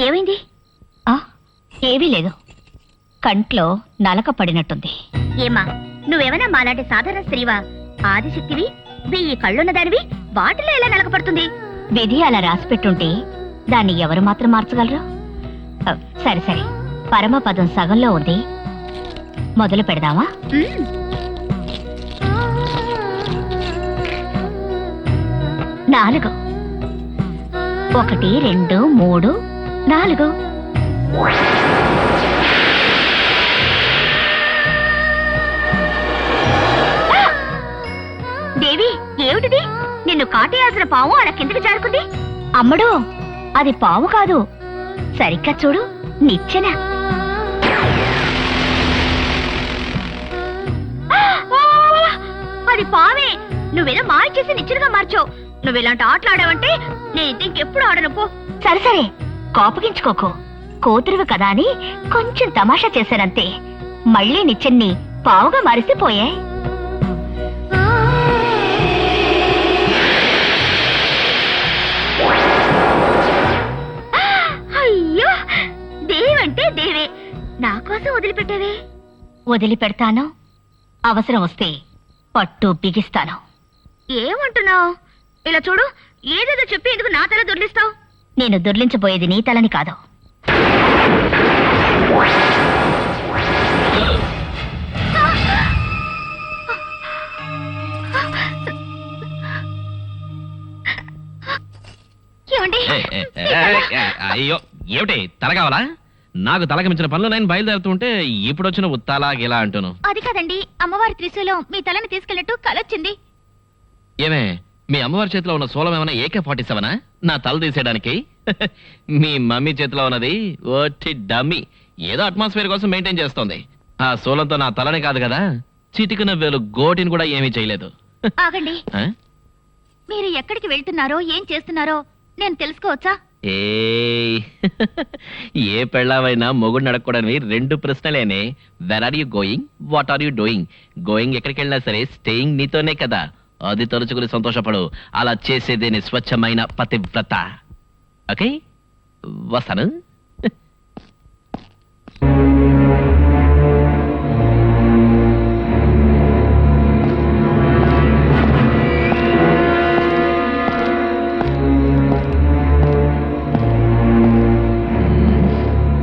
ఏమైంది? ఆ, ఏమీ లేదు. కంట్లో నలక పడినట్టుంది. ఏమా నువ్వేమైనా మాలాంటి సాధారణ స్త్రీవా? ఆదిశక్తివి వెయ్యి కళ్ళున్న దానివి వాటిలో ఎలా నలకపడుతుంది విధి అలా రాసిపెట్టుంటే దాన్ని ఎవరు మాత్రం మార్చగలరు? ఆ, సరే సరే. పరమపదం సగంలో ఉంది. మొదలు పెడదామా. నాలుగు. ఒకటి రెండు మూడు నాలుగు. దేవి ఏమిటిది? నిన్ను కాటేయాల్సిన పాము అలా కిందకి జారుకుంది అమ్మడు అది పాము కాదు. సరిగ్గా చూడు నిచ్చెన! అది పావే నువ్వేదో మాయ చేసి నిచ్చులుగా మార్చావు. నువ్వు ఇలాంటి ఆటలు ఆడావంటే నేను ఇంకెప్పుడు ఆడను పో. సరే సరే. కోపగించుకోకు. కూతురువి కదా అని కొంచెం తమాషా చేశానంతే. మళ్ళీ నిచ్చెన్ని పావుగా మారిస్తే పోయే. అయ్యో! దేవంటే దేవే. నా కోసం వదిలిపెట్టావే? వదిలిపెడతాను. అవసరం వస్తే పట్టు బిగిస్తాను. ఏమంటున్నావు? ఇలా చూడు ఏదేదో చెప్పి ఎందుకు నా తల దొర్లిస్తావు? నేను దుర్లించబోయేది నీ తలని కాదు. అయ్యో ఏమిటి తల కావాలా? నాకు తలకి మించిన పనులు నేను బయలుదేరుతుంటే ఇప్పుడు వచ్చిన ఉత్తాలా గిలా అంటును. అది కాదండి అమ్మవారి త్రిశూలం మీ తలని తీసుకెళ్ళట్టు కలొచ్చింది. ఏమే మీ అమ్మవారి చేతిలో ఉన్న సోలం ఏమైనా ఏకే ఫార్టీ సెవెనా? నా తల తీసేయడానికి. మీ మమ్మీ చేతిలో ఉన్నది ఓటి డమ్మీ. ఏదో అట్మాస్ఫియర్ కోసం మెయింటైన్ చేస్తోంది. ఆ సోలంతో నా తలని కాదు కదా చిటికిన వేలు గోటిని కూడా ఏమీ చేయలేదు. ఆగండి. ఆ? మీరు ఎక్కడికి వెళ్తున్నారో ఏం చేస్తున్నారో నేను తెలుసుకోవచ్చా? ఏయ్. ఏ పెళ్ళావైనా మొగుడు నడకూడని రెండు ప్రశ్నలేనే. Where are you going what are you doing going ఎక్కడికి వెళ్ళినా సరే స్టేయింగ్ నీతోనే కదా. అది తలుచుకుని సంతోషపడు. అలా చేసేదేని స్వచ్ఛమైన పతివ్రత. ఓకే? వస్తాను.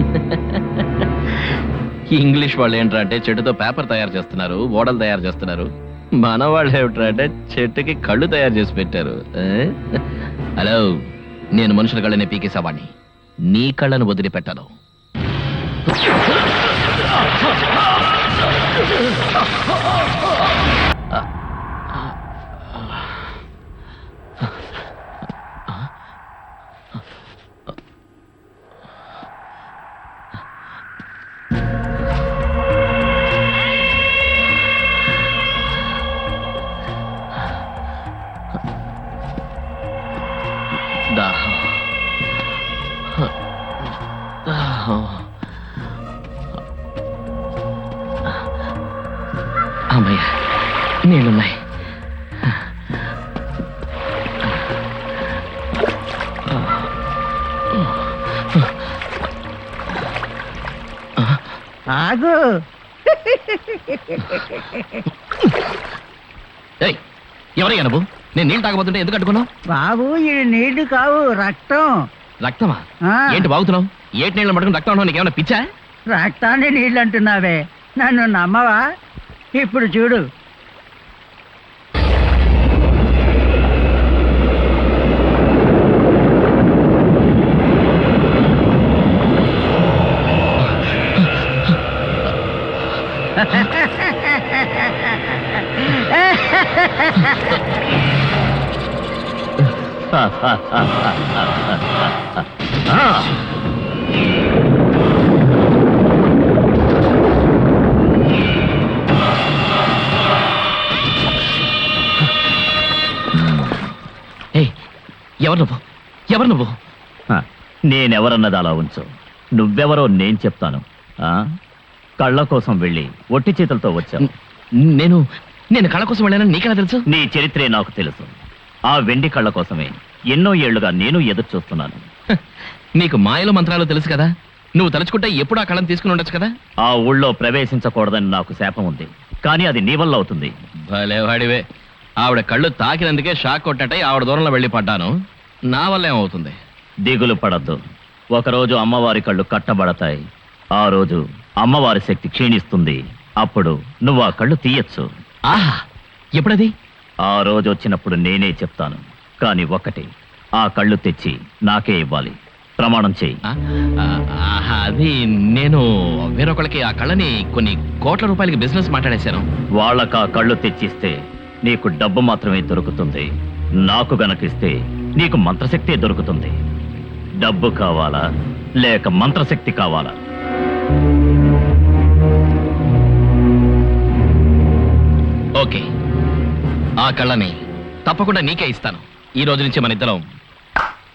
ఇంగ్లీష్ వాళ్ళు ఏంట్రా అంటే చెట్టుతో పేపర్ తయారు చేస్తున్నారు ఓడలు తయారు చేస్తున్నారు. మన వాళ్ళు అంటే చెట్టుకి కళ్ళు తయారు చేసి పెట్టారు. హలో నేను మనుషుల కళ్ళని పీకేసావాణ్ణి. నీ కళ్ళను వదిలిపెట్టాను. ఆగు. ఏయ్, ఎవరయ్యా నువ్వు? నేను నీళ్ళు తాగబోతుంటే ఎందుకు అడ్డుకున్నావు బాబు ఇది నీళ్ళు కావు రక్తం. రక్తమా? ఆ, ఏంటి బాగుతున్నావు? ఏటి నీళ్ళు పట్టుకుని రక్తం అంటావు నీకేమైనా పిచ్చా? రక్తాన్ని నీళ్ళు అంటున్నావే. నన్ను నమ్మవా? ఇప్పుడు చూడు ఏయ్ ఎవరు నువ్వు? ఎవరు నువ్వు? నేనెవరన్నది అలా ఉంచు. నువ్వెవరో నేను చెప్తాను. ఆ? కళ్ళ కోసం వెళ్ళి ఒట్టి చేతులతో వచ్చావు. నేను నేను కళ కోసం వెళ్ళానని నీకెలా తెలుసు? నీ చరిత్రే నాకు తెలుసు. ఆ వెండి కళ్ళ కోసమే. ఎన్నో ఏళ్ళుగా నేను ఎదురు చూస్తున్నాను. నీకు మాయలు మంత్రాలు తెలుసు కదా? నువ్వు తలుచుకుంటే ఎప్పుడు ఆ కళను తీసుకుని ఉండొచ్చు కదా? ఆ ఊళ్ళో ప్రవేశించకూడదని నాకు శాపం ఉంది. కానీ అది నీ వల్ల అవుతుంది. భలే వాడివే. ఆవిడ కళ్ళు తాకినందుకే షాక్ కొట్టటై ఆవిడ దూరంలో వెళ్ళి పడ్డాను. నా వల్ల ఏమవుతుంది? దిగులు పడద్దు. ఒకరోజు అమ్మవారి కళ్ళు కట్టబడతాయి. ఆ రోజు అమ్మవారి శక్తి క్షీణిస్తుంది. అప్పుడు నువ్వు ఆ కళ్ళు తీయచ్చు. ఆహా! ఎప్పుడది? ఆ రోజు వచ్చినప్పుడు నేనే చెప్తాను. కానీ ఒకటి ఆ కళ్ళు తెచ్చి నాకే ఇవ్వాలి. ప్రమాణం చేయి. ఆ, అది నేను వేరొకళ్ళకి ఆ కళ్ళని కొన్ని కోట్ల రూపాయలకి బిజినెస్ మాట్లాడేశాను. వాళ్ళకా కళ్ళు తెచ్చిస్తే నీకు డబ్బు మాత్రమే దొరుకుతుంది. నాకు గనకిస్తే నీకు మంత్రశక్తి దొరుకుతుంది. డబ్బు కావాలా? లేక మంత్రశక్తి కావాలా? ఓకే. ఆ కళ్ళని తప్పకుండా నీకే ఇస్తాను. ఈ రోజు నుంచి మన ఇద్దరం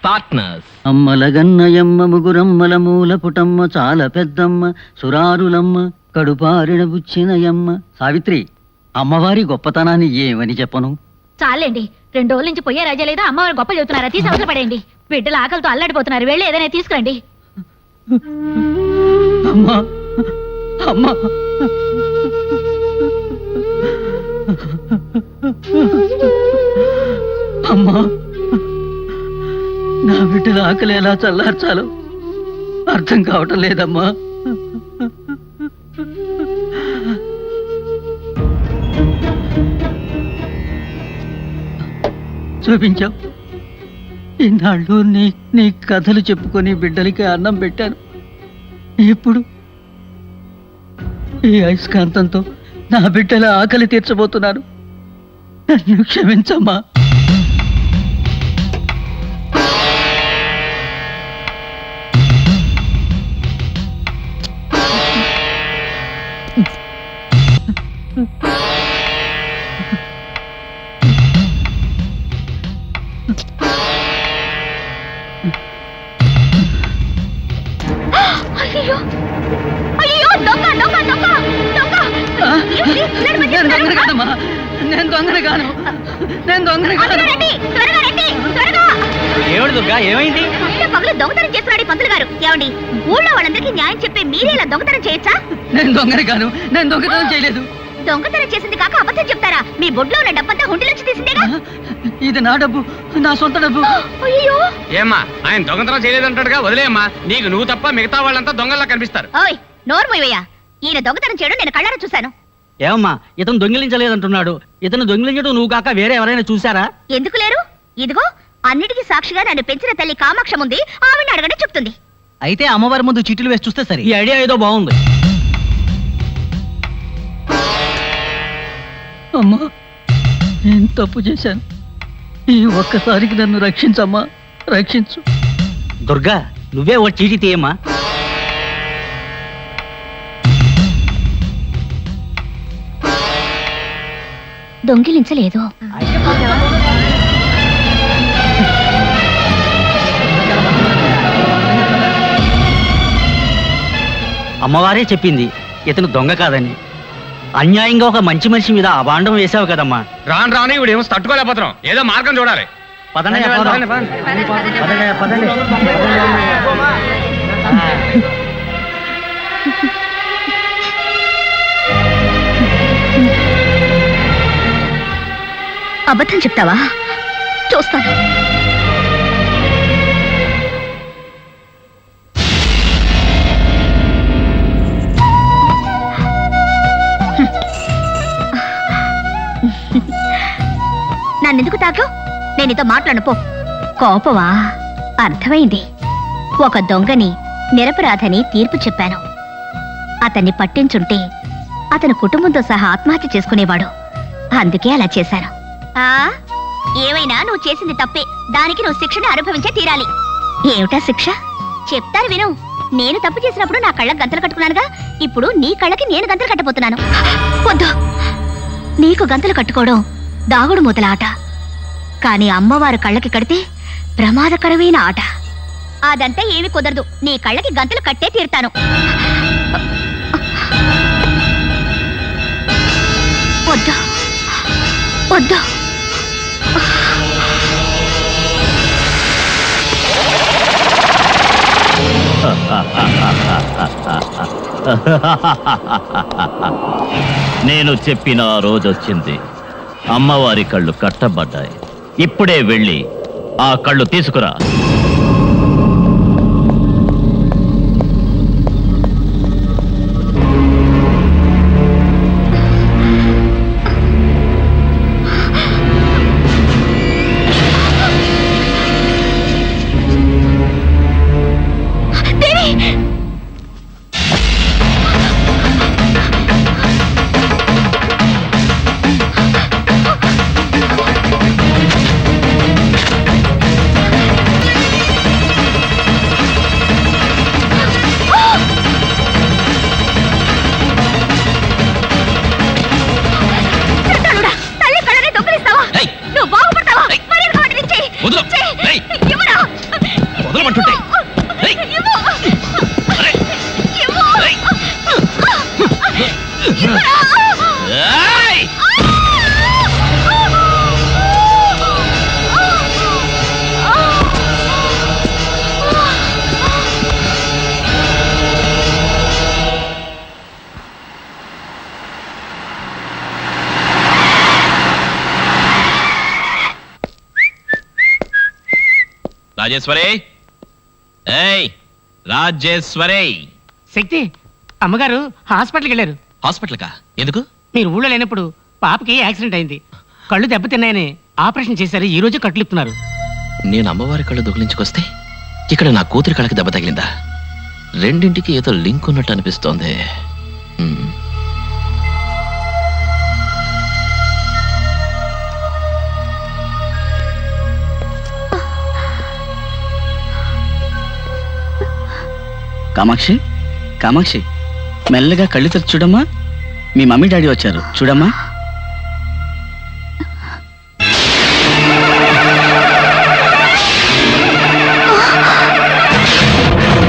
పార్ట్నర్స్ అమ్మలగన్నయమ్మ ముగురమ్మల మూల పుటమ్మ చాలా పెద్దమ్మ సురారులమ్మ కడుపారిన బుచ్చినయమ్మ సావిత్రి అమ్మవారి గొప్పతనాన్ని ఏమని చెప్పను? చాలండి. రెండు రోజుల నుంచి పోయే రాజా లేదా. అమ్మవారు గొప్ప చెబుతున్నారా. తీసి అవసరం పడేయండి. బిడ్డలు ఆకలితో అల్లాడిపోతున్నారు. వెళ్ళి ఏదైనా తీసుకురండి. అమ్మా అమ్మా. అమ్మా. నా బిడ్డల ఆకలి ఎలా చల్లార్చాలో అర్థం కావటం లేదమ్మా. చూపించావు. ఇన్నాళ్ళు నీ నీ కథలు చెప్పుకొని బిడ్డలకి అన్నం పెట్టాను. ఇప్పుడు ఈ అయస్కాంతంతో నా బిడ్డల ఆకలి తీర్చబోతున్నాను. నన్ను క్షమించమ్మా. అయ్యో అయ్యో దొంగ దొంగ దొంగ దొంగ! ఆ? ఏమిటి? ఇలాంటి పని నేను దొంగను? కాదమ్మా. నేను దొంగను కాను. నేను దొంగను కాను రండి త్వరగా రండి త్వరగా. ఏమిటి దుర్గా? ఏమైంది? పగలు దొంగతనం చేస్తున్నాడు పంతులు గారు. ఏమండి ఊళ్ళో వాళ్ళందరికీ న్యాయం చెప్పే మీరే ఇలా దొంగతనం చేయొచ్చా? నేను దొంగను కాను. నేను దొంగతనం చేయలేదు. దొంగతనం చేసింది కాక అబద్ధం చెప్తారా? మీ బొడ్లో ఉన్న డబ్బంతా హుండీలోంచి తీసిందేగా? ఇది నా డబ్బు నా సొంత డబ్బు. అయ్యో ఏమ్మా ఆయన దొంగతనం చేయలేదంటాడుగా వదిలేమ్మా నీకు నువ్వు తప్ప మిగతా వాళ్ళంతా దొంగల్లా కనిపిస్తారు. ఓయ్ నోరు ఈయన దొంగతనం చేయడం నేను కళ్ళారా చూశాను. ఏమమ్మా ఇతను దొంగిలించలేదంటున్నాడు. ఇతను దొంగిలించడం నువ్వు కాక వేరే ఎవరైనా చూసారా ఎందుకు లేరు? ఇదిగో అన్నిటికీ సాక్షిగా నన్ను పెంచిన తల్లి కామాక్షం ఉంది ఆవిడ అడగనే చెప్తుంది. అయితే అమ్మవారి ముందు చీటీలు వేసి చూస్తే సరే. ఈ ఐడియా ఏదో బాగుంది. అమ్మా నేను తప్పు చేశాను. ఈ ఒక్కసారికి నన్ను రక్షించమ్మా రక్షించు. దుర్గా నువ్వే ఓ చీటీ తీయమ్మా. దొంగిలించలేదు. అమ్మవారే చెప్పింది ఇతను దొంగ కాదని. అన్యాయంగా ఒక మంచి మనిషి మీద అభాండం వేసావు కదమ్మా. రాను రాను ఇప్పుడు ఏమో తట్టుకోలేకపోతున్నాం. ఏదో మార్గం చూడాలి. పదండి పదండి, పోదాం. పదండి. పదండి, పదండి. అబద్ధం చెప్తావా? చూస్తాను. నన్నెందుకు నేనితో నేను పో. కోపవా అర్థమైంది. ఒక దొంగని నిరపరాధని తీర్పు చెప్పాను. అతన్ని పట్టించుంటే అతని కుటుంబంతో సహా ఆత్మహత్య చేసుకునేవాడు. అందుకే అలా చేశాను. ఆ? ఏమైనా నువ్వు చేసింది తప్పే. దానికి నువ్వు శిక్షను అనుభవించే తీరాలి. ఏమిటా శిక్ష? చెప్తాను విను. నేను తప్పు చేసినప్పుడు నా కళ్ళకు గంతలు కట్టుకున్నానుగా. ఇప్పుడు నీ కళ్ళకి నేను గంతలు కట్టబోతున్నాను. వద్దు. నీకు గంతలు కట్టుకోవడం దాగుడు మొదలాట కానీ అమ్మవారు కళ్ళకి కడితే ప్రమాదకరమైన ఆట. అదంతా ఏమీ కుదరదు. నీ కళ్ళకి గంతలు కట్టే తీరుతాను. వద్దు. వద్దు. నేను చెప్పిన ఆ రోజు వచ్చింది అమ్మవారి కళ్ళు కట్టబడ్డాయి. ఇప్పుడే వెళ్ళి ఆ కళ్ళు తీసుకురా. రాజేశ్వరి! ఏయ్! రాజేశ్వరి! శక్తి అమ్మగారు హాస్పిటల్కి? వెళ్ళారు హాస్పిటల్ కా ఎందుకు? మీరు ఊళ్ళో లేనప్పుడు పాపకి యాక్సిడెంట్ అయింది. కళ్ళు దెబ్బతిన్నాయని ఆపరేషన్ చేశారు ఈ రోజు కట్లిస్తున్నారు నేను అమ్మవారి కళ్ళు దొగిలించుకొస్తే ఇక్కడ నా కూతురి కళ్ళకి దెబ్బ తగిలిందా? రెండింటికి ఏదో లింక్ ఉన్నట్టు అనిపిస్తోంది. కామాక్షి కామాక్షి మెల్లగా కళ్ళు తెరిచి చూడమ్మా. మీ మమ్మీ డాడీ వచ్చారు. చూడమ్మా.